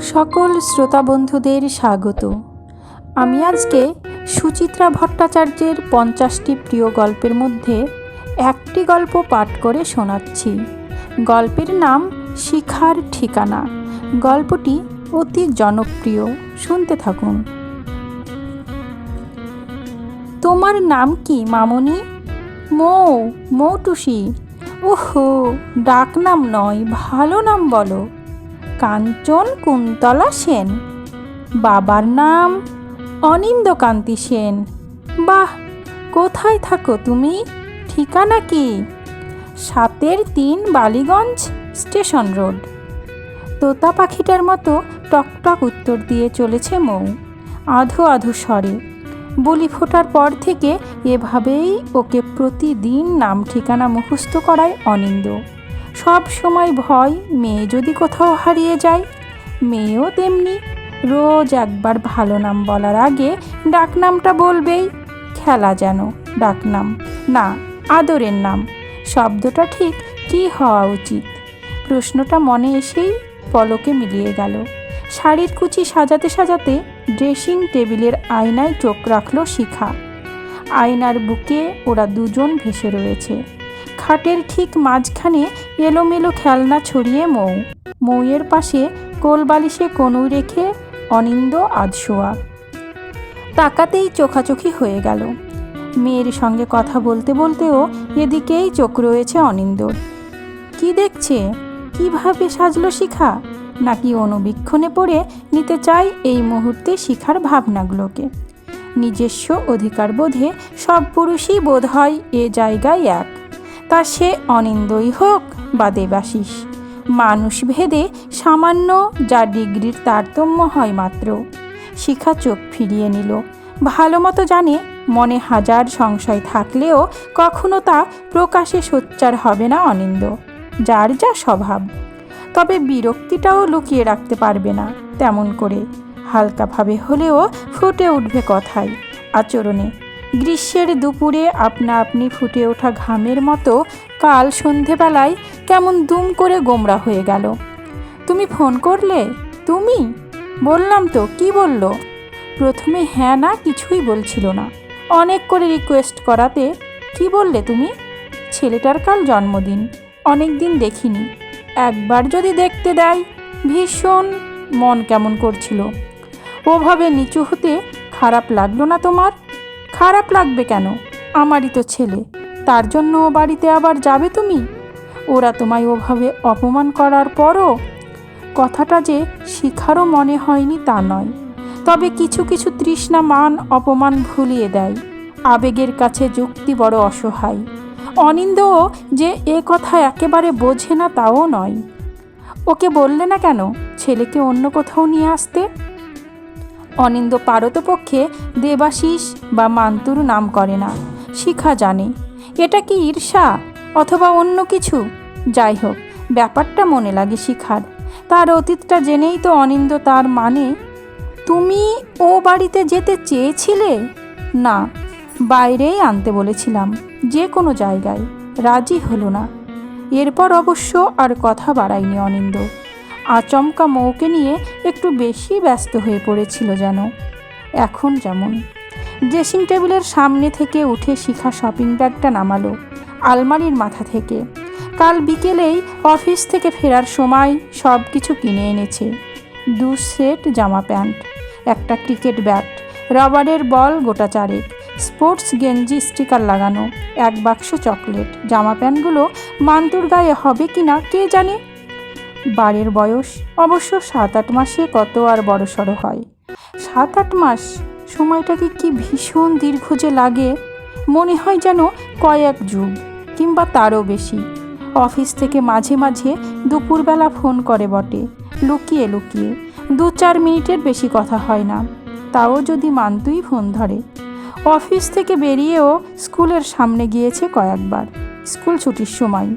সকল শ্রোতা বন্ধুদের স্বাগত। আমি আজকে সুচিত্রা ভট্টাচার্যের পঞ্চাশটি প্রিয় গল্পের মধ্যে একটি গল্প পাঠ করে শোনাচ্ছি। গল্পের নাম শিখার ঠিকানা। গল্পটি অতি জনপ্রিয়। শুনতে থাকুন। তোমার নাম কি, মামনি? মৌ, মৌটুসি। ওহো ডাক নাম নয়, ভালো নাম বলো। কাঞ্চন কুন্তলা সেন। বাবার নাম অনিন্দকান্তি সেন। বাহ, কোথায় থাকো তুমি? ঠিকানা কি? সাতের তিন বালিগঞ্জ স্টেশন রোড। তোতা পাখিটার মতো টকটক উত্তর দিয়ে চলেছে মৌ। আধো আধো স্বরে। বলি ফোটার পর থেকে এভাবেই ওকে প্রতিদিন নাম ঠিকানা মুখস্থ করায় অনিন্দ সব সময় ভয় মেয়ে যদি কোথাও হারিয়ে যায়। মেয়েও তেমনি। রোজ একবার ভালো নাম বলার আগে ডাকনামটা বলবেই। খেলা যেন, ডাকনাম। না, আদরের নাম। শব্দটা ঠিক কী হওয়া উচিত? প্রশ্নটা মনে এসেই পলকে মিলিয়ে গেল। শাড়ির কুচি সাজাতে সাজাতে ড্রেসিং টেবিলের আয়নায় চোখ রাখল শিখা। আয়নার বুকে ওরা দুজন ভেসে রয়েছে। খাটের ঠিক মাঝখানে এলোমেলো খেলনা ছড়িয়ে মৌ। মৌয়ের পাশে কোলবালিশে কনুই রেখে অনিন্দ আধশোয়া তাকাতেই চোখাচোখি হয়ে গেল। মেয়ের সঙ্গে কথা বলতে বলতেও এদিকেই চোখ রয়েছে অনিন্দর। কি দেখছে? কীভাবে সাজলো শিখা? নাকি অনুবীক্ষণে পড়ে নিতে চাই এই মুহূর্তে শিখার ভাবনাগুলোকে? নিজস্ব অধিকার বোধে সব পুরুষই বোধ হয় এ জায়গায় এক। তা সে অনিন্দই হোক বা দেবাশিস। মানুষ ভেদে সামান্য যা ডিগ্রির তারতম্য হয় মাত্র। শিখা চোখ ফিরিয়ে নিল। ভালো মতো জানে, মনে হাজার সংশয় থাকলেও কখনো তা প্রকাশে সোচ্চার হবে না অনিন্দ। যার যা স্বভাব। তবে বিরক্তিটাও লুকিয়ে রাখতে পারবে না, তেমন করে। হালকাভাবে হলেও ফুটে উঠবে কথায়, আচরণে। গ্রীষ্মের দুপুরে আপনা আপনি ফুটে ওঠা ঘামের মতো কাল সন্ধেবেলায় কেমন দুম করে গোমরা হয়ে গেল। তুমি ফোন করলে? তুমি? বললাম তো, কি বলল? প্রথমে হ্যাঁ না কিছুই বলছিল না। অনেক করে রিকোয়েস্ট করাতে কি বললে তুমি? ছেলেটার কাল জন্মদিন অনেক দিন দেখিনি। একবার যদি দেখতে দেয়, ভীষণ মন কেমন করছিল। ওভাবে নিচু হতে খারাপ লাগল না তোমার? খারাপ লাগবে কেন? আমারই তো ছেলে। তার জন্য ও বাড়িতে আবার যাবে তুমি? ওরা তোমায় ওভাবে অপমান করার পরও কথাটা যে শিখারও মনে হয়নি তা নয়। তবে কিছু কিছু তৃষ্ণা মান অপমান ভুলিয়ে দেয়। আবেগের কাছে যুক্তি বড় অসহায়। অনিন্দও যে এ কথা একেবারে বোঝে না তাও নয়। ওকে বললে না কেন? ছেলেকে অন্য কোথাও নিয়ে আসতে? অনিন্দ পারতপক্ষে দেবাশিস বা মান্তুর নাম করে না। শিখা জানে, এটা কি ঈর্ষা অথবা অন্য কিছু? যাই হোক ব্যাপারটা মনে লাগে শিখার। তার অতীতটা জেনেই তো অনিন্দ তার মানে তুমি ও বাড়িতে যেতে চেয়েছিলে? না, বাইরেই আনতে বলেছিলাম, যে কোনো জায়গায়। রাজি হলো না। এরপর অবশ্য আর কথা বাড়ায়নি অনিন্দ আচমকা মৌকে নিয়ে একটু বেশি ব্যস্ত হয়ে পড়েছিল যেন। এখন যেমন। ড্রেসিং টেবিলের সামনে থেকে উঠে শিখা শপিং ব্যাগটা নামালো আলমারির মাথা থেকে। কাল বিকেলেই অফিস থেকে ফেরার সময় সব কিছু কিনে এনেছে। দু সেট জামা প্যান্ট, একটা ক্রিকেট ব্যাট, রবারের বল গোটা চারেক, স্পোর্টস গেঞ্জি স্টিকার লাগানো, এক বাক্স চকলেট, জামা প্যান্টগুলো মান্তুর গায়ে হবে কি না কে জানে? বারের বয়স, অবশ্য সাত আট মাসে কত আর বড় সড়ো হয়। সাত আট মাস? সময়টাকে কি ভীষণ দীর্ঘ যে লাগে। মনে হয় যেন কয়েক যুগ, কিংবা তারও বেশি। অফিস থেকে মাঝে মাঝে দুপুরবেলা ফোন করে বটে। লুকিয়ে লুকিয়ে দু চার মিনিটের বেশি কথা হয় না। তাও যদি মানতুই ফোন ধরে। অফিস থেকে বেরিয়েও স্কুলের সামনে গিয়েছে কয়েকবার। স্কুল ছুটির সময়।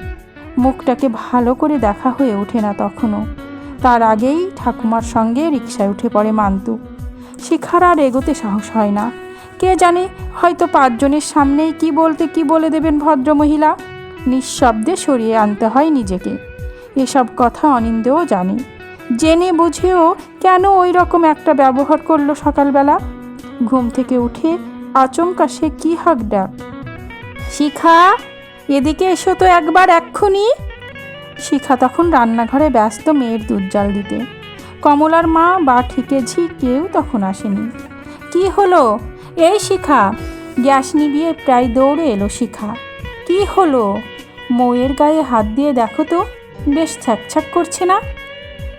মুখটাকে ভালো করে দেখা হয়ে ওঠে না তখনও। তার আগেই ঠাকুমার সঙ্গে রিক্সায় উঠে পড়ে মান্তু। শিখার আর এগোতে সাহস হয় না। কে জানে হয়তো পাঁচজনের সামনেই কি বলতে কি বলে দেবেন ভদ্রমহিলা? নিঃশব্দে সরিয়ে আনতে হয় নিজেকে। এসব কথা অনিন্দেও জানে। জেনে বুঝেও কেন ওই রকম একটা ব্যবহার করল সকালবেলা? ঘুম থেকে উঠে আচমকা সে কী হাঁক ডাক শিখা! এদিকে এসো তো একবার এক্ষুনি। শিখা তখন রান্নাঘরে ব্যস্ত মেয়ের দুধ দিতে। কমলার মা বা ঠিকে ঝি কেউ তখন আসেনি। কি হলো? এই শিখা, গ্যাস নিভিয়ে প্রায় দৌড়ে এলো শিখা। কি হলো? মৌয়ের গায়ে হাত দিয়ে দেখো তো, বেশ ছ্যাকছ্যাক করছে না?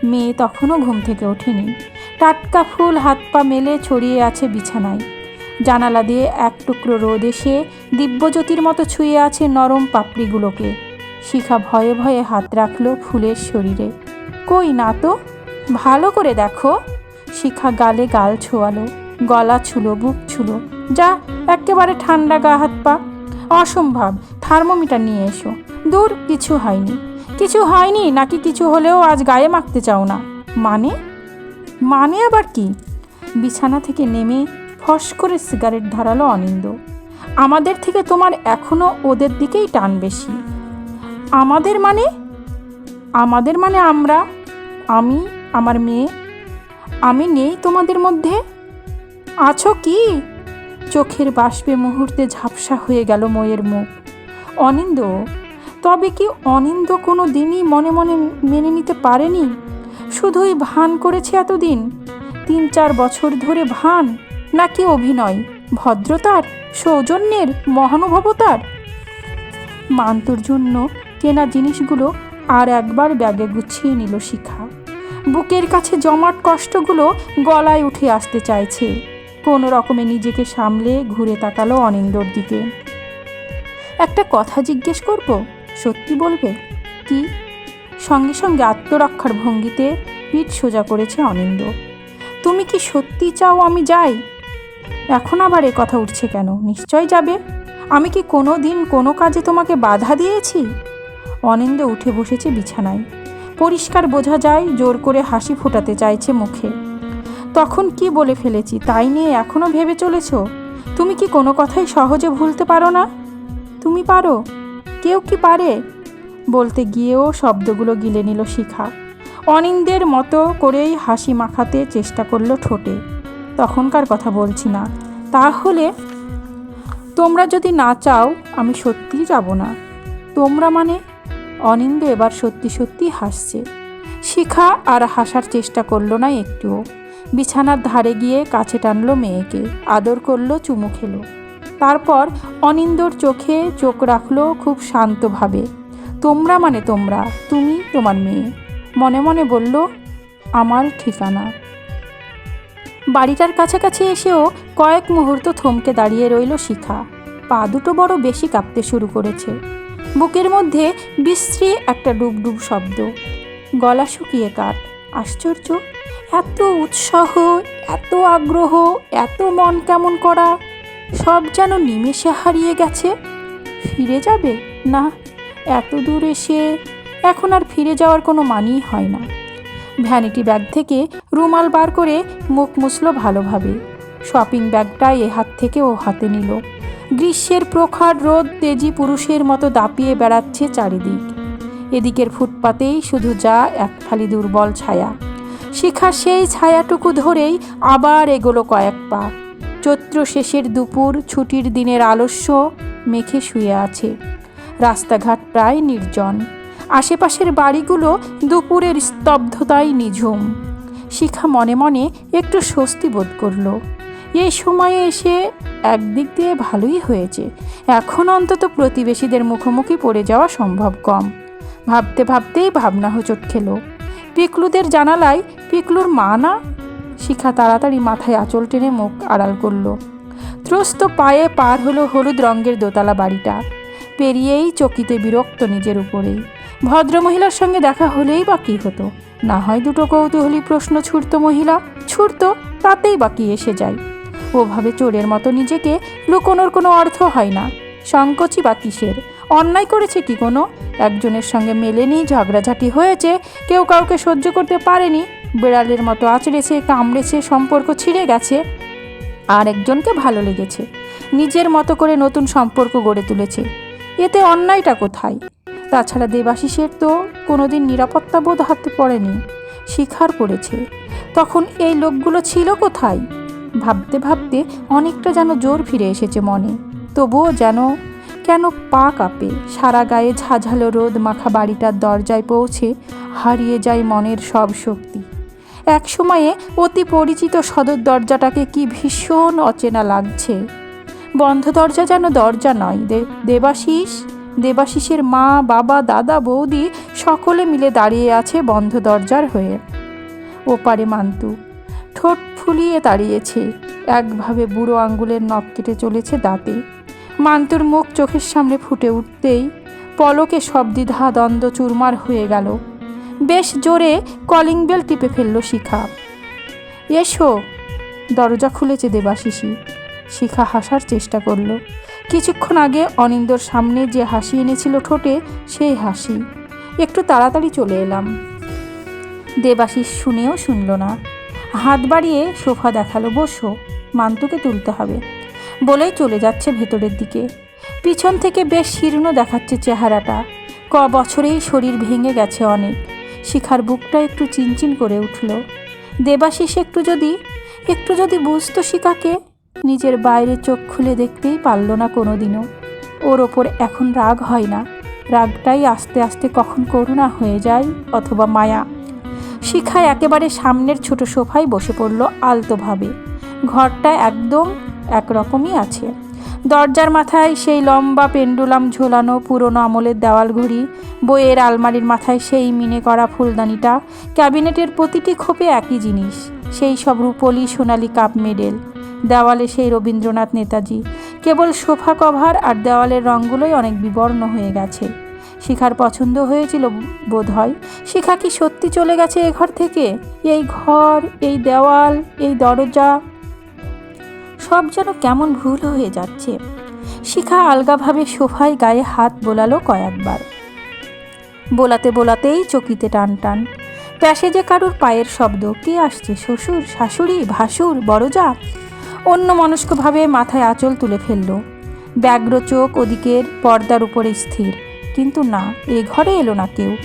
মেয়ে তখনও ঘুম থেকে ওঠেনি। টাটকা ফুল হাত পা মেলে ছড়িয়ে আছে বিছানায়। জানালা দিয়ে এক টুকরো রোদ এসে দিব্যজ্যোতির মতো ছুঁয়ে আছে নরম পাপড়িগুলোকে। শিখা ভয়ে ভয়ে হাত রাখল ফুলের শরীরে। কই না তো? ভালো করে দেখো। শিখা গালে গাল ছোয়ালো, গলা ছুলো, বুক ছুলো। যা, একেবারে ঠান্ডা গা হাত পা। অসম্ভব, থার্মোমিটার নিয়ে এসো। দূর, কিছু হয়নি। কিছু হয়নি, নাকি কিছু হলেও আজ গায়ে মাখতে চাও না। মানে? মানে আবার কি? বিছানা থেকে নেমে ফস করে সিগারেট ধরালো অনিন্দ। আমাদের থেকে তোমার এখনও ওদের দিকেই টান বেশি। আমাদের মানে? আমাদের মানে আমরা? আমি, আমার মেয়ে? আমি নেই তোমাদের মধ্যে? আছো কি? চোখের বাষ্পে মুহূর্তে ঝাপসা হয়ে গেল ময়ের মুখ। অনিন্দ, তবে কি অনিন্দ কোনো দিনই মনে মনে মেনে নিতে পারেনি? শুধুই ভান করেছে এতদিন? তিন চার বছর ধরে ভান? নাকি অভিনয়? ভদ্রতার? সৌজন্যের? মহানুভবতার? মান্তুর জন্য কেনা জিনিসগুলো আর একবার ব্যাগে গুছিয়ে নিল শিখা। বুকের কাছে জমাট কষ্টগুলো গলায় উঠে আসতে চাইছে। কোনো রকমে নিজেকে সামলে ঘুরে তাকালো অনিন্দর দিকে। একটা কথা জিজ্ঞেস করব? সত্যি বলবে? কি? সঙ্গে সঙ্গে আত্মরক্ষার ভঙ্গিতে পিঠ সোজা করেছে অনিন্দ। তুমি কি সত্যি চাও আমি যাই? এখন আবার এ কথা উঠছে কেন? নিশ্চয় যাবে। আমি কি কোনো দিন কোনো কাজে তোমাকে বাধা দিয়েছি? অনিন্দ উঠে বসেছে বিছানায়। পরিষ্কার বোঝা যায়, জোর করে হাসি ফোটাতে চাইছে মুখে। তখন কি বলে ফেলেছি, তাই নিয়ে এখনও ভেবে চলেছ? তুমি কি কোনো কথাই সহজে ভুলতে পারো না? তুমি পারো। কেউ কি পারে? বলতে গিয়েও শব্দগুলো গিলে নিল শিখা। অনিন্দের মতো করেই হাসি মাখাতে চেষ্টা করল ঠোঁটে। তখনকার কথা বলছি না। তাহলে তোমরা যদি না চাও, আমি সত্যিই যাব না। তোমরা মানে অনিন্দ এবার সত্যি সত্যি হাসছে। শিখা আর হাসার চেষ্টা করল না একটুও। বিছানার ধারে গিয়ে কাছে টানলো মেয়েকে, আদর করল, চুমু খেলো। তারপর অনিন্দর চোখে চোখ রাখল খুব শান্তভাবে। তোমরা মানে তোমরা, তুমি তোমার মেয়ে। মনে মনে বলল, আমার ঠিকানা। বাড়িটার কাছাকাছি এসেও কয়েক মুহূর্ত থমকে দাঁড়িয়ে রইল শিখা। পা দুটো বড় বেশি কাঁপতে শুরু করেছে। বুকের মধ্যে বিশ্রী একটা ডুবডুব শব্দ। গলা শুকিয়ে কাট আশ্চর্য, এত উৎসাহ, এত আগ্রহ, এত মন কেমন করা, সব যেন নিমেষে হারিয়ে গেছে। ফিরে যাবে? না, এত দূর এসে এখন আর ফিরে যাওয়ার কোনো মানেই হয় না। ভ্যানিটি ব্যাগ থেকে রুমাল বার করে মুখ মুছল ভালোভাবে। শপিং ব্যাগটা এ হাত থেকে ও হাতে নিল। গ্রীষ্মের প্রখর রোদ তেজি পুরুষের মতো দাপিয়ে বেড়াচ্ছে চারিদিক। এদিকের ফুটপাতেই শুধু যা এক ফালি দুর্বল ছায়া। শিখা সেই ছায়াটুকু ধরেই আবার এগোলো কয়েক পা। চৈত্র শেষের দুপুর, ছুটির দিনের আলস্য মেখে শুয়ে আছে। রাস্তাঘাট প্রায় নির্জন। আশেপাশের বাড়িগুলো দুপুরের স্তব্ধতায় নিঝুম। শিখা মনে মনে একটু স্বস্তি বোধ করল। এই সময়ে এসে একদিক দিয়ে ভালোই হয়েছে। এখন অন্তত প্রতিবেশীদের মুখোমুখি পড়ে যাওয়া সম্ভব কম। ভাবতে ভাবতেই ভাবনা হোঁচট খেলো। পিকলুদের জানালায় পিকলুর মা না? শিখা তাড়াতাড়ি মাথায় আঁচল টেনে মুখ আড়াল করল। ত্রস্ত পায়ে পার হলো হলুদ রঙের দোতলা বাড়িটা। পেরিয়েই চকিতে বিরক্ত নিজের উপরেই। ভদ্রমহিলার সঙ্গে দেখা হলেই বা কী হতো? না হয় দুটো কৌতূহলী প্রশ্ন ছুটত মহিলা ছুটত তাতেই বা এসে যায়। ওভাবে চোরের মতো নিজেকে লুকোনোর কোনো অর্থ হয় না। সংকোচই বা কিসের? অন্যায় করেছে কি কোনো? একজনের সঙ্গে মেলেনি, ঝগড়াঝাটি হয়েছে, কেউ কাউকে সহ্য করতে পারেনি, বিড়ালের মতো আঁচড়েছে, কামড়েছে, সম্পর্ক ছিঁড়ে গেছে। আর একজনকে ভালো লেগেছে, নিজের মতো করে নতুন সম্পর্ক গড়ে তুলেছে। এতে অন্যায়টা কোথায়? তাছাড়া দেবাশিসের তো কোনোদিন নিরাপত্তা বোধ হাতে পড়েনি শিখার পড়েছে তখন এই লোকগুলো ছিল কোথায়? ভাবতে ভাবতে অনেকটা যেন জোর ফিরে এসেছে মনে। তবুও যেন কেন পা কাঁপে, সারা গায়ে ঝাঝালো রোদ মাখা বাড়িটার দরজায় পৌঁছে হারিয়ে যায় মনের সব শক্তি। এক সময়ে অতি পরিচিত সদর দরজাটাকে কি ভীষণ অচেনা লাগছে। বন্ধ দরজা যেন দরজা নয় দেবাশিস? দেবাশিসের মা, বাবা, দাদা, বৌদি সকলে মিলে দাঁড়িয়ে আছে বন্ধ দরজার হয়ে। ওপারে মান্তু ঠোঁট ফুলিয়ে দাঁড়িয়েছে। একভাবে বুড়ো আঙ্গুলের নখ কেটে চলেছে দাঁতে। মান্তুর মুখ চোখের সামনে ফুটে উঠতেই পলকে সব দ্বিধা দ্বন্দ্ব চুরমার হয়ে গেল। বেশ জোরে কলিং বেল টিপে ফেলল শিখা। এসো। দরজা খুলেছে দেবাশিসি। শিখা হাসার চেষ্টা করল। কিছুক্ষণ আগে অনিন্দর সামনে যে হাসি এনেছিল ঠোঁটে, সেই হাসি। একটু তাড়াতাড়ি চলে এলাম। দেবাশিস শুনেও শুনল না। হাত বাড়িয়ে সোফা দেখাল, বসো, মান্তুকে তুলতে হবে। বলেই চলে যাচ্ছে ভেতরের দিকে। পিছন থেকে বেশ শীর্ণ দেখাচ্ছে চেহারাটা। ক বছরেই শরীর ভেঙে গেছে অনেক। শিখার বুকটা একটু চিনচিন করে উঠল। দেবাশিস একটু যদি একটু যদি বুঝতো শিখাকে নিজের বাইরে চোখ খুলে দেখতেই পারল না কোনোদিনও। ওর ওপর এখন রাগ হয় না। রাগটাই আস্তে আস্তে কখন করুণা হয়ে যায় অথবা মায়া। শিখা একেবারে সামনের ছোট সোফায় বসে পড়ল আলতোভাবে। ঘরটা একদম একরকমই আছে। দরজার মাথায় সেই লম্বা পেন্ডুলাম ঝোলানো পুরনো আমলের দেওয়াল ঘড়ি, বইয়ের আলমারির মাথায় সেই মিনে করা ফুলদানিটা, ক্যাবিনেটের প্রতিটি খোপে একই জিনিস, সেই সব রূপলি সোনালি কাপ মেডেল। দেওয়ালে সেই রবীন্দ্রনাথ নেতাজি। কেবল সোফা কভার আর দেওয়ালের রঙগুলোই অনেক বিবর্ণ হয়ে গেছে। শিখার পছন্দ হয়েছিল বোধ হয় শিখা কি সত্যি চলে গেছে এ ঘর থেকে? এই ঘর, এই দেওয়াল, এই দরজা? সব যেন কেমন ভুল হয়ে যাচ্ছে। শিখা আলগাভাবে সোফায় গায়ে হাত বোলালো কয়েকবার। বোলাতে বোলাতেই চকিতে টান টান। প্যাসেজে কারুর পায়ের শব্দ, কে আসছে? শ্বশুর, শাশুড়ি, ভাসুর, বড়জা? অন্য মনস্কভাবে মাথায় আঁচল তুলে ফেলল। ব্যগ্র চোখ ওদিকের পর্দার উপরে স্থির। কিন্তু না, এ ঘরে এলো না কেউ।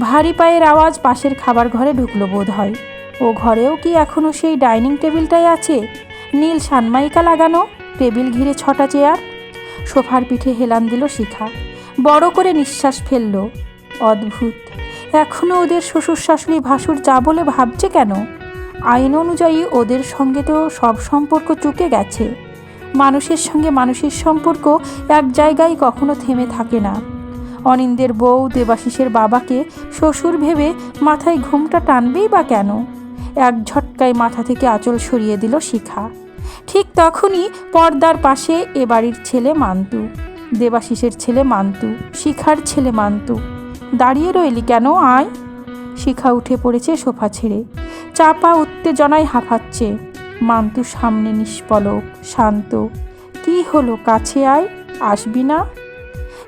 ভারী পায়ের আওয়াজ পাশের খাবার ঘরে ঢুকলো বোধ হয়। ও ঘরেও কি এখনও সেই ডাইনিং টেবিলটাই আছে? নীল সানমাইকা লাগানো, টেবিল ঘিরে ছটা চেয়ার। সোফার পিঠে হেলান দিল শিখা। বড় করে নিঃশ্বাস ফেলল। অদ্ভুত। এখনও ওদের শ্বশুর শাশুড়ি ভাসুর যা বলে ভাবছে কেন? আইন অনুযায়ী ওদের সঙ্গে তো সব সম্পর্ক চুকে গেছে। মানুষের সঙ্গে মানুষের সম্পর্ক এক জায়গায় কখনো থেমে থাকে না। অনিন্দের বউ দেবাশিসের বাবাকে শ্বশুর ভেবে মাথায় ঘুমটা টানবেই বা কেন? এক ঝটকায় মাথা থেকে আঁচল সরিয়ে দিল শিখা। ঠিক তখনই পর্দার পাশে এ বাড়ির ছেলে মান্তু, দেবাশিসের ছেলে মান্তু, শিখার ছেলে মান্তু। দাঁড়িয়ে রইলি কেন আয়? শিখা উঠে পড়েছে সোফা ছেড়ে। চাপা উত্তেজনায় হাঁপাচ্ছে মান্তু সামনে নিষ্পলক, শান্ত। কি হলো, কাছে আয়, আসবি না?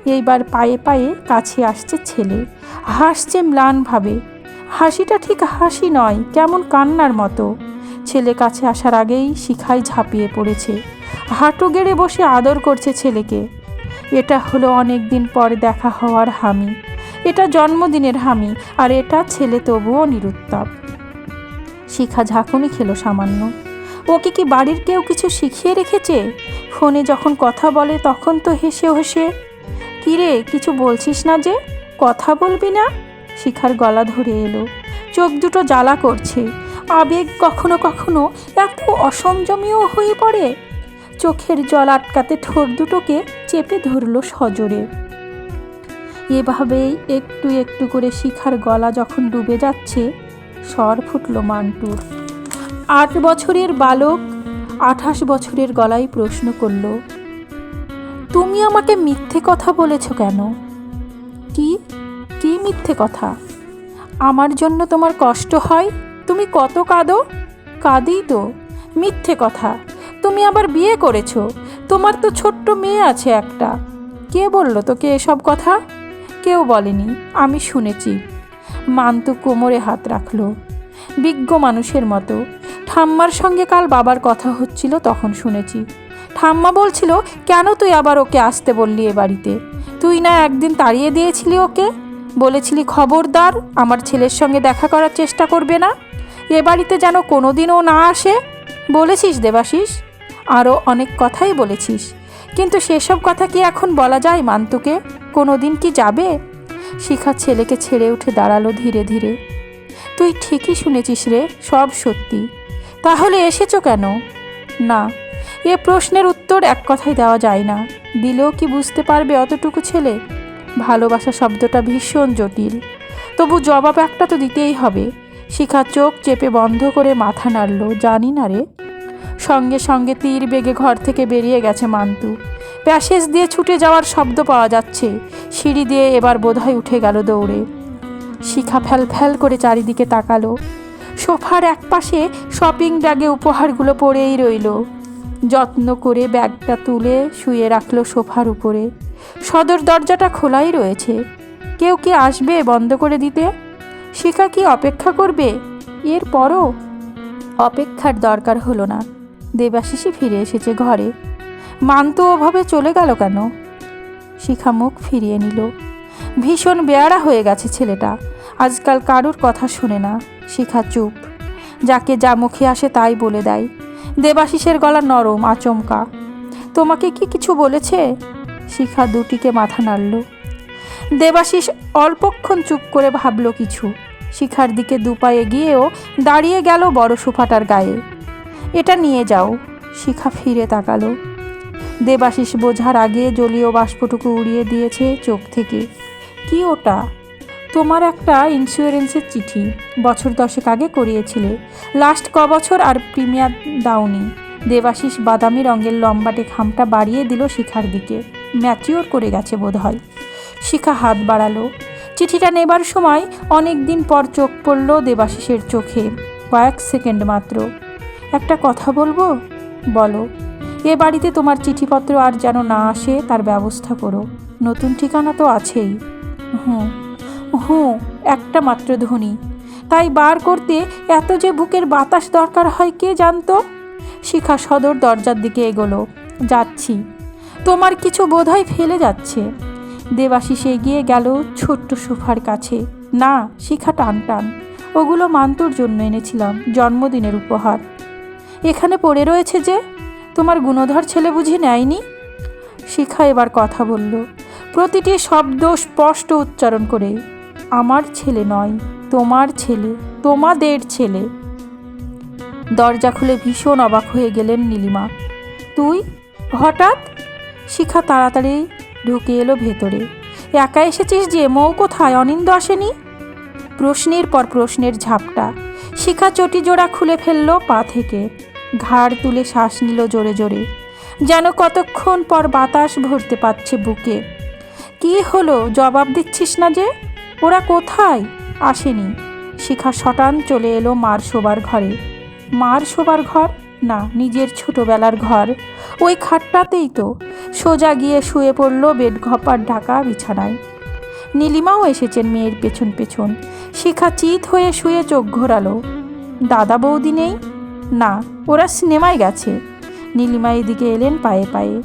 এইবার পায়ে পায়ে কাছে আসছে ছেলে। হাসছে ম্লানভাবে। হাসিটা ঠিক হাসি নয়, কেমন কান্নার মতো। ছেলে কাছে আসার আগেই শিখায় ঝাঁপিয়ে পড়েছে। হাঁটু গেড়ে বসে আদর করছে ছেলেকে। এটা হলো অনেক দিন পর দেখা হওয়ার হামি। এটা জন্মদিনের হামি, আর এটা ছেলে তবুও নিরুত্তাপ শিখা ঝাঁকুনি খেলো সামান্য। ওকে কি বাড়ির কেউ কিছু শিখিয়ে রেখেছে? ফোনে যখন কথা বলে তখন তো হেসে হেসে, কিরে, কিছু বলছিস না যে? কথা বলবি না? শিখার গলা ধরে এলো। চোখ দুটো জ্বালা করছে। আবেগ কখনো কখনো এত অসংযমীয় হয়ে পড়ে। চোখের জল আটকাতে ঠোঁট দুটোকে চেপে ধরলো সজোরে। এভাবেই একটু একটু করে শিখার গলা যখন ডুবে যাচ্ছে স্বর ফুটল মান্টুর। আট বছরের বালক, আঠাশ বছরের গলায় প্রশ্ন করল, তুমি আমাকে মিথ্যে কথা বলেছ কেন? কি? কি মিথ্যে কথা? আমার জন্য তোমার কষ্ট হয়? তুমি কত কাঁদো? কাঁদি তো। মিথ্যে কথা। তুমি আবার বিয়ে করেছ? তোমার তো ছোট্ট মেয়ে আছে একটা। কে বলল তোকে এসব কথা? কেউ বলেনি। আমি শুনেছি। মান্তু কোমরে হাত রাখল। বিজ্ঞ মানুষের মতো। ঠাম্মার সঙ্গে কাল বাবার কথা হচ্ছিল তখন শুনেছি। ঠাম্মা বলছিল, কেন তুই আবার ওকে আসতে বললি এ বাড়িতে? তুই না একদিন তাড়িয়ে দিয়েছিলি ওকে? বলেছিলি, খবরদার, আমার ছেলের সঙ্গে দেখা করার চেষ্টা করবে না। এ বাড়িতে যেন কোনোদিনও না আসে। বলেছিস দেবাশিস? আরও অনেক কথাই বলেছিস। কিন্তু সেসব কথা কি এখন বলা যায় মান্তুকে? কোনো দিন কি যাবে? শিখা ছেলেকে ছেড়ে উঠে দাঁড়াল ধীরে ধীরে। তুই ঠিকই শুনেছিস রে, সব সত্যি। তাহলে এসেছ কেন? না, এ প্রশ্নের উত্তর এক কথায় দেওয়া যায় না। দিলেও কি বুঝতে পারবে অতটুকু ছেলে? ভালোবাসা শব্দটা ভীষণ জটিল। তবু জবাব একটা তো দিতেই হবে। শিখা চোখ চেপে বন্ধ করে মাথা নাড়ল। জানি না রে। সঙ্গে সঙ্গে তীর বেগে ঘর থেকে বেরিয়ে গেছে মান্তু। প্যাসেজ দিয়ে ছুটে যাওয়ার শব্দ পাওয়া যাচ্ছে। সিঁড়ি দিয়ে এবার বোধহয় উঠে গেল দৌড়ে। শিখা ফ্যাল ফ্যাল করে চারিদিকে তাকালো। সোফার একপাশে শপিং ব্যাগে উপহারগুলো পড়েই রইল। যত্ন করে ব্যাগটা তুলে শুয়ে রাখল সোফার উপরে। সদর দরজাটা খোলাই রয়েছে। কেউ কি আসবে বন্ধ করে দিতে? শিখা কি অপেক্ষা করবে? এরপরও অপেক্ষার দরকার হলো না। দেবাশিসই ফিরে এসেছে ঘরে। মান্তু ওভাবে চলে গেল কেন? শিখা মুখ ফিরিয়ে নিল। ভীষণ বেয়ারা হয়ে গেছে ছেলেটা। আজকাল কারুর কথা শুনে না। শিখা চুপ। যাকে যা মুখে আসে তাই বলে দেয়। দেবাশিসের গলা নরম, আচমকা। তোমাকে কি কিছু বলেছে? শিখা দুটিকে মাথা নাড়ল। দেবাশিস অল্পক্ষণ চুপ করে ভাবল কিছু। শিখার দিকে দুপা গিয়েও দাঁড়িয়ে গেল বড় সুফাটার গায়ে। এটা নিয়ে যাও। শিখা ফিরে তাকালো। দেবাশিস বোঝার আগে জলীয় বাষ্পটুকু উড়িয়ে দিয়েছে চোখ থেকে। কি ওটা? তোমার একটা ইন্স্যুরেন্সের চিঠি। বছর দশেক আগে করিয়েছিলে। লাস্ট ক বছর আর প্রিমিয়ার দাওনি। দেবাশিস বাদামি রঙের লম্বাটে খামটা বাড়িয়ে দিল শিখার দিকে। ম্যাচিওর করে গেছে বোধহয়। শিখা হাত বাড়ালো। চিঠিটা নেবার সময় অনেক দিন পর চোখ পড়ল দেবাশিসের চোখে। কয়েক সেকেন্ড মাত্র। একটা কথা বলব? বলো। এ বাড়িতে তোমার চিঠিপত্র আর যেন না আসে, তার ব্যবস্থা করো। নতুন ঠিকানা তো আছেই। হুম হুঁ, একটা মাত্র ধ্বনি তাই বার করতে এত যে বুকের বাতাস দরকার হয় কে জানতো? শিখা সদর দরজার দিকে এগোলো। যাচ্ছি। তোমার কিছু বোধহয় ফেলে যাচ্ছে। দেবাশিস এগিয়ে গেল ছোট্ট সোফার কাছে। না, শিখা টান টান। ওগুলো মান্তুর জন্য এনেছিলাম, জন্মদিনের উপহার। এখানে পড়ে রয়েছে যে তোমার গুণধর ছেলে বুঝি নেয়নি? শিখা এবার কথা বলল, প্রতিটি শব্দ স্পষ্ট উচ্চারণ করে, আমার ছেলে নয়, তোমার ছেলে, তোমাদের ছেলে। দরজা খুলে ভীষণ অবাক হয়ে গেলেন নীলিমা। তুই? হঠাৎ? শিখা তাড়াতাড়ি ঢুকে এলো ভেতরে। একা এসেছিস যে, মৌ কোথায়? অনিন্দ আসেনি? প্রশ্নের পর প্রশ্নের ঝাপটা, শিখা চটি জোড়া খুলে ফেলল পা থেকে। ঘাড় তুলে শ্বাস নিল জোরে জোরে। যেন কতক্ষণ পর বাতাস ভরতে পারছে বুকে। কি হলো? জবাব দিচ্ছিস না যে? ওরা কোথায়? আসেনি। শিখা শটান চলে এলো মার শোবার ঘরে। মার শোবার ঘর? না, নিজের ছোটবেলার ঘর। ওই খাটটাতেই তো। সোজা গিয়ে শুয়ে পড়ল বেড ঘপার ঢাকা বিছানায়। নীলিমাও এসেছেন মেয়ের পেছন পেছন। শিখা চিত হয়ে শুয়ে চোখ ঘোরালো। দাদা বৌদি নেই? না, ওরা সিনেমায় গেছে। নীলিমা এদিকে এলেন পায়ে পায়ে।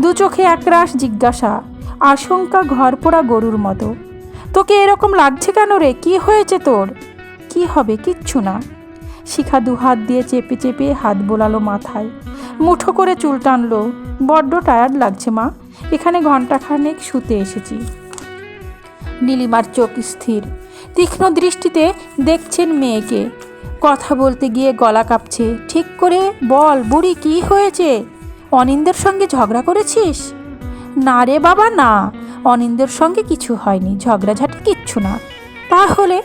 দু চোখে একরাশ জিজ্ঞাসা, আশঙ্কা ঘর পোড়া গরুর মতো। তোকে এরকম লাগছে কেন রে? কি হয়েছে তোর? কি হবে? কিচ্ছু না। শিখা দু হাত দিয়ে চেপে চেপে হাত বোলালো মাথায়। মুঠো করে চুল টানলো, বড্ড টায়ার্ড লাগছে মা, এখানে ঘন্টাখানেক শুতে এসেছি। নীলিমার চোখ স্থির। তীক্ষ্ণ দৃষ্টিতে দেখছেন মেয়েকে। কথা বলতে গিয়ে গলা কাঁপছে। ঠিক করে বল বুড়ি, কি হয়েছে? অনিন্দের সঙ্গে ঝগড়া করেছিস? না রে বাবা, না। অনিন্দের সঙ্গে কিছু হয়নি, ঝগড়াঝাটি কিচ্ছু না। তাহলে?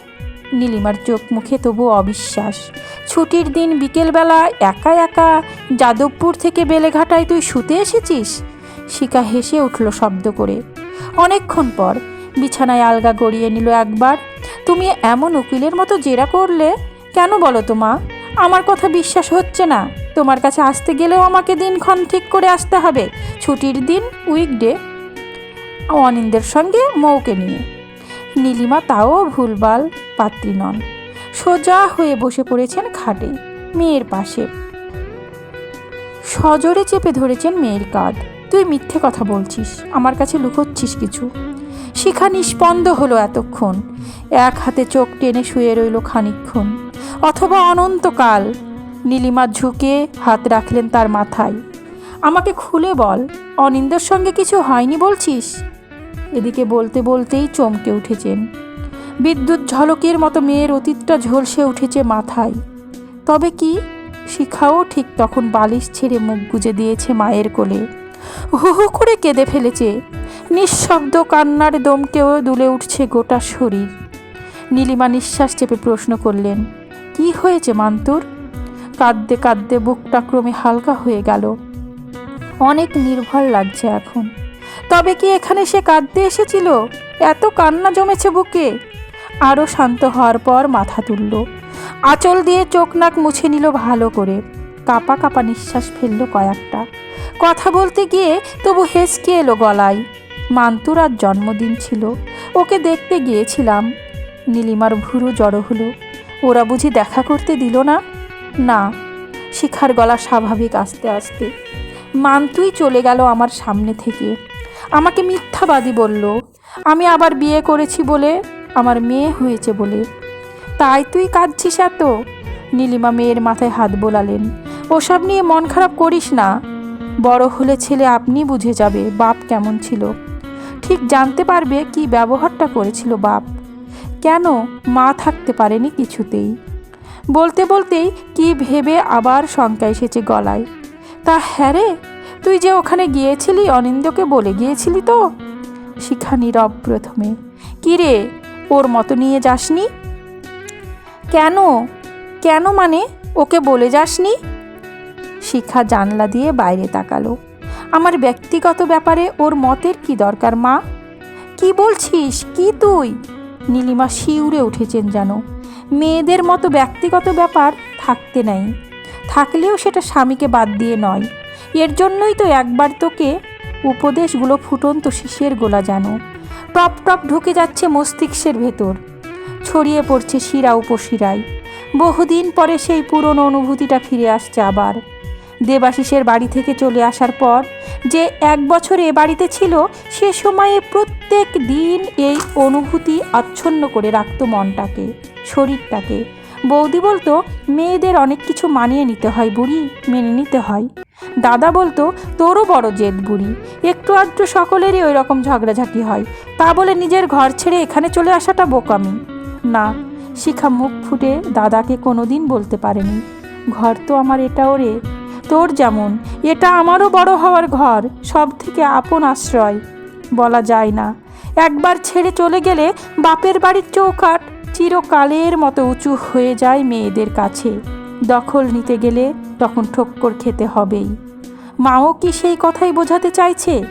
নীলিমার চোখ মুখে তবু অবিশ্বাস। ছুটির দিন বিকেলবেলা একা একা যাদবপুর থেকে বেলেঘাটায় তুই শুতে এসেছিস? শিকা হেসে উঠল শব্দ করে। অনেকক্ষণ পর। বিছানায় আলগা গড়িয়ে নিল একবার। তুমি এমন উকিলের মতো জেরা করলে কেন বলো তো মা? আমার কথা বিশ্বাস হচ্ছে না। তোমার কাছে আসতে গেলেও আমাকে দিনক্ষণ ঠিক করে আসতে হবে। ছুটির দিন উইকডে অনিন্দের সঙ্গে মৌকে নিয়ে। নীলিমা তাও ভুলবাল পাত্রী নন। সোজা হয়ে বসে পড়েছেন খাটে, মেয়ের পাশে। সজোরে চেপে ধরেছেন মেয়ের কাঁধ। তুই মিথ্যে কথা বলছিস, আমার কাছে লুকোচ্ছিস কিছু। শিখা নিষ্পন্দ হলো এতক্ষণ। এক হাতে চোখ টেনে শুয়ে রইল খানিকক্ষণ। অথবা অনন্তকাল। নীলিমা ঝুঁকে হাত রাখলেন তার মাথায়। আমাকে খুলে বল, অনিন্দর সঙ্গে কিছু হয়নি বলছিস? এদিকে বলতে বলতেই চমকে উঠেছেন। বিদ্যুৎ ঝলকের মতো মেয়ের অতীতটা ঝলসে উঠেছে মাথায়। তবে কি? শিখাও, ঠিক তখন বালিশ ছেড়ে মুখ গুজে দিয়েছে মায়ের কোলে। হু হু, করে কেঁদে ফেলেছে। নিঃশব্দ কান্নার দমকেও দুলে উঠছে গোটা শরীর। নীলিমা নিঃশ্বাস চেপে প্রশ্ন করলেন। কি হয়েছে, মান্তুর? কাঁদতে কাঁদতে বুকটা ক্রমে হালকা হয়ে গেল। অনেক নির্ভর লাগছে এখন। তবে কি এখানে সে কাঁদতে এসেছিল? এত কান্না জমেছে বুকে। আরও শান্ত হওয়ার পর মাথা তুলল। আঁচল দিয়ে চোখ নাক মুছে নিল ভালো করে। কাপা কাপা নিঃশ্বাস ফেলল কয়েকটা। কথা বলতে গিয়ে তবু হেসকে এলো গলায়। মান্তুর আর জন্মদিন ছিল। ওকে দেখতে গিয়েছিলাম। নীলিমার ভুরু জড়ো হলো। ওরা বুঝি দেখা করতে দিল না? না, শিখার গলা স্বাভাবিক আস্তে আস্তে। মান্তুই চলে গেল আমার সামনে থেকে। আমাকে মিথ্যাবাদী বলল, আমি আবার বিয়ে করেছি বলে আমার মেয়ে হয়েছে বলে। তাই তুই কাঁদছিস এত? নীলিমা মেয়ের মাথায় হাত বোলালেন, ওসব নিয়ে মন খারাপ করিস না। বড় হলে ছেলে আপনি বুঝে যাবে বাপ কেমন ছিল। ঠিক জানতে পারবে কি ব্যবহারটা করেছিল বাপ। কেন মা থাকতে পারেনি কিছুতেই? বলতে বলতেই কি ভেবে আবার শঙ্কা এসেছে গলায়। তা হ্যাঁ রে, তুই যে ওখানে গিয়েছিলি অনিন্দকে বলে গিয়েছিলি তো? শিখা নীরব প্রথমে। কি রে, ওর মতো নিয়ে যাসনি? কেন কেন মানে ওকে বলে যাসনি? শিখা জানলা দিয়ে বাইরে তাকালো। আমার ব্যক্তিগত ব্যাপারে ওর মতের কি দরকার মা? কি বলছিস? কি তুই? নীলিমা শিউরে উঠেছেন যেন। মেয়েদের মতো ব্যক্তিগত ব্যাপার থাকতে নেই। থাকলেও সেটা স্বামীকে বাদ দিয়ে নয়। এর জন্যই তো একবার তোকে উপদেশগুলো ফুটন্ত শিশের গোলা যেন টপ টপ ঢুকে যাচ্ছে মস্তিষ্কের ভেতর। ছড়িয়ে পড়ছে শিরা উপশিরায়। বহুদিন পরে সেই পুরনো অনুভূতিটা ফিরে আসছে আবার। দেবাশিসের বাড়ি থেকে চলে আসার পর যে এক বছর এ বাড়িতে ছিল, সে সময়ে প্রত্যেক দিন এই অনুভূতি আচ্ছন্ন করে রাখতো মনটাকে, শরীরটাকে। বৌদি বলতো, মেয়েদের অনেক কিছু মানিয়ে নিতে হয় বুড়ি, মেনে নিতে হয়। দাদা বলতো, তোরও বড় জেদ বুড়ি, একটু আধটু সকলেরই ওই রকম ঝগড়াঝাটি হয়, তা বলে নিজের ঘর ছেড়ে এখানে চলে আসাটা বোকামি। না, শিখা মুখ ফুটে দাদাকে কোনোদিন বলতে পারেনি। ঘর তো আমার এটাও রে তোর যেমন, এটা আমারও বড় হওয়ার ঘর, সব থেকে আপন আশ্রয়। বলা যায় না। একবার ছেড়ে চলে গেলে বাপের বাড়ির চৌকাট চিরকালের মতো উঁচু হয়ে যায় মেয়েদের কাছে। দখল নিতে গেলে তখন ঠক্কর খেতে হবেই। মাও কি সেই কথাই বোঝাতে চাইছে?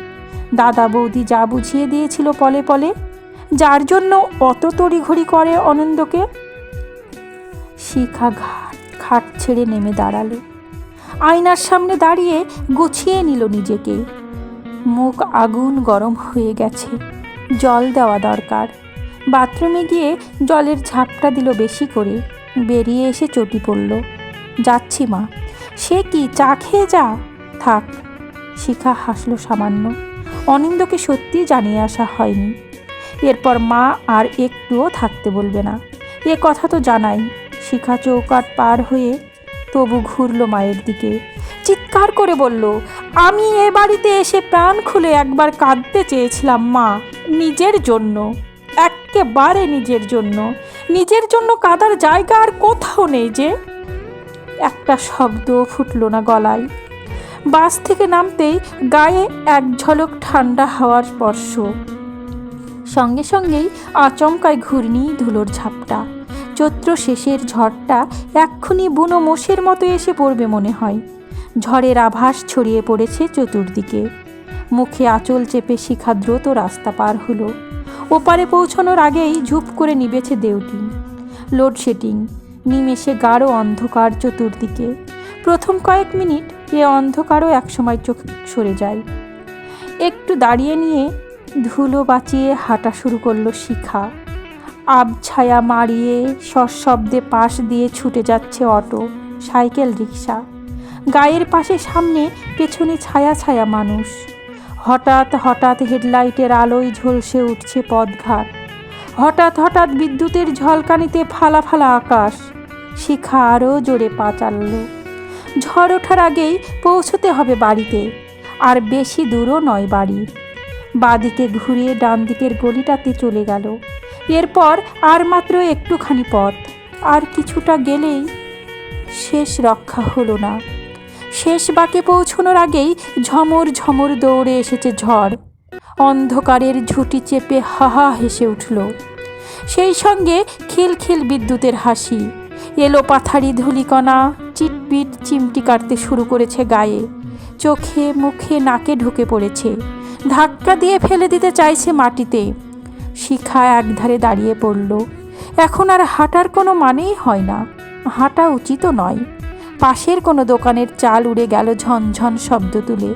দাদা বৌদি যা বুঝিয়ে দিয়েছিল পলে পলে, যার জন্য অত তড়িঘড়ি করে অনন্দকে শিখা ঘাট খাট ছেড়ে নেমে দাঁড়াল। আয়নার সামনে দাঁড়িয়ে গুছিয়ে নিল নিজেকে। মুখ আগুন গরম হয়ে গেছে। জল দেওয়া দরকার। বাথরুমে গিয়ে জলের ঝাপটা দিল বেশি করে। বেরিয়ে এসে চটি পড়ল। যাচ্ছি মা। সে কি, চা খেয়ে যা? থাক। শিখা হাসলো সামান্য। অনিন্দকে সত্যি জানিয়ে আসা হয়নি। এরপর মা আর একটুও থাকতে বলবে না। এ কথা তো জানাই। শিখা চৌকাট পার হয়ে তবু ঘুরল মায়ের দিকে। চিৎকার করে বলল, আমি এ বাড়িতে এসে প্রাণ খুলে একবার কাঁদতে চেয়েছিলাম মা, নিজের জন্য। একেবারে নিজের জন্য। নিজের জন্য কাদার জায়গা আর কোথাও নেই যে। একটা শব্দ ফুটলো না গলায়। বাস থেকে নামতেই গায়ে এক ঝলক ঠান্ডা হাওয়ার স্পর্শ। সঙ্গে সঙ্গেই আচমকায় ঘূর্ণি ধুলোর ঝাপটা। চৈত্র শেষের ঝড়টা এক্ষুনি বুনো মোষের মতো এসে পড়বে মনে হয়। ঝড়ের আভাস ছড়িয়ে পড়েছে চতুর্দিকে। মুখে আঁচল চেপে শিখা দ্রুত রাস্তা পার হলো। ওপারে পৌঁছানোর আগেই ঝুপ করে নিবেছে দেউটি। লোডশেডিং, নিমেষে গাঢ় অন্ধকার চতুর্দিকে। প্রথম কয়েক মিনিট এ অন্ধকারও একসময় চোখ সরে যায়। একটু দাঁড়িয়ে নিয়ে ধুলো বাঁচিয়ে হাঁটা শুরু করল শিখা। আবছায়া মারিয়ে সশব্দে পাশ দিয়ে ছুটে যাচ্ছে অটো, সাইকেল রিক্সা গায়ের পাশে সামনে পেছনে ছায়া ছায়া মানুষ। হঠাৎ হঠাৎ হেডলাইটের আলোয় ঝলসে উঠছে পথঘাট। হঠাৎ হঠাৎ বিদ্যুতের ঝলকানিতে ফালা ফালা আকাশ। শিখা আরও জোরে পা চালল ঝড় ওঠার আগেই পৌঁছতে হবে বাড়িতে। আর বেশি দূরও নয় বাড়ি। বাদিকে ঘুরিয়ে ডান দিকের গলিটাতে চলে গেল। এরপর আর মাত্র একটুখানি পথ। আর কিছুটা গেলেই শেষ রক্ষা হলো না। শেষ বাঁকে পৌঁছনোর আগেই ঝমর ঝমর দৌড়ে এসেছে ঝড়। অন্ধকারের ঝুঁটি চেপে হাহা হেসে উঠল। সেই সঙ্গে খিলখিল বিদ্যুতের হাসি, এলো পাথারি ধুলিকণা, চিটপিট চিমটি কাটতে শুরু করেছে গায়ে। চোখে মুখে নাকে ঢুকে পড়েছে। ধাক্কা দিয়ে ফেলে দিতে চাইছে মাটিতে। শিখা একধারে দাঁড়িয়ে পড়ল। এখন আর হাঁটার কোনো মানেই হয় না। হাঁটা উচিতও নয়। পাশের কোনো দোকানের চাল উড়ে গেল ঝনঝন শব্দ তুলে।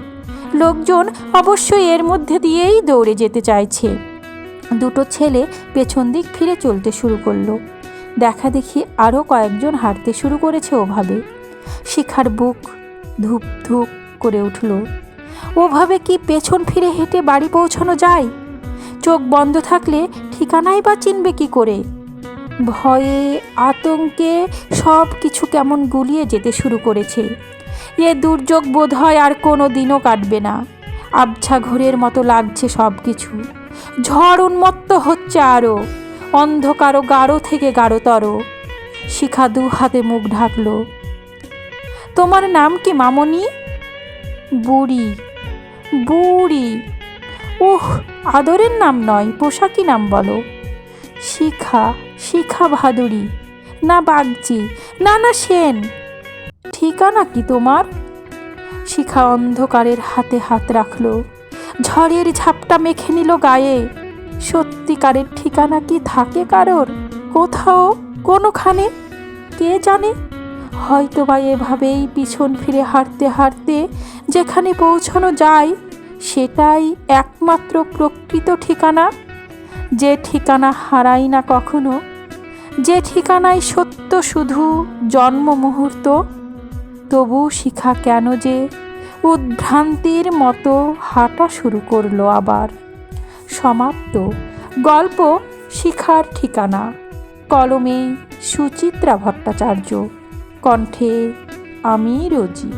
লোকজন অবশ্যই এর মধ্যে দিয়েই দৌড়ে যেতে চাইছে। দুটো ছেলে পেছন দিক ফিরে চলতে শুরু করল। দেখা দেখি আরও কয়েকজন হাঁটতে শুরু করেছে ওভাবে। শিখার বুক ধূপ ধূপ করে উঠল। ওভাবে কি পেছন ফিরে হেঁটে বাড়ি পৌঁছানো যায়? চোখ বন্ধ থাকলে ঠিকানাই বা চিনবে কি করে? ভয়ে, আতঙ্কে সব কিছু কেমন গুলিয়ে যেতে শুরু করেছে। এ দুর্যোগ বোধ হয় আর কোনো দিনও কাটবে না। আবছা ঘোরের মতো লাগছে সব কিছু। ঝড় উন্মত্ত হচ্ছে আরও অন্ধকারও গাঢ় থেকে গাঢ়তর। শিখা দু হাতে মুখ ঢাকল। তোমার নাম কি মামনি? বুড়ি। বুড়ি। উহ আদরের নাম নয়, পোশাকি নাম বলো। শিখা শিখা ভাদুরী, না বাগজি না না সেন। ঠিকানা কি তোমার? শিখা অন্ধকারের হাতে হাত রাখল। ঝড়ের ঝাপটা মেখে নিল গায়ে। সত্যিকারের ঠিকানা কি থাকে কারোর? কোথাও, কোনোখানে? কে জানে? হয়তো বা এভাবেই পিছন ফিরে হাঁটতে হাঁটতে যেখানে পৌঁছানো যায় সেটাই একমাত্র প্রকৃত ঠিকানা। যে ঠিকানা হারাই না কখনো, যে ঠিকানায় সত্য শুধু জন্ম মুহূর্ত, তবু শিখা কেন যে উদ্ভ্রান্তির মতো হাঁটা শুরু করল আবার। সমাপ্ত। গল্প শিখার ঠিকানা। কলমে সুচিত্রা ভট্টাচার্য। কণ্ঠে আমি রোজি।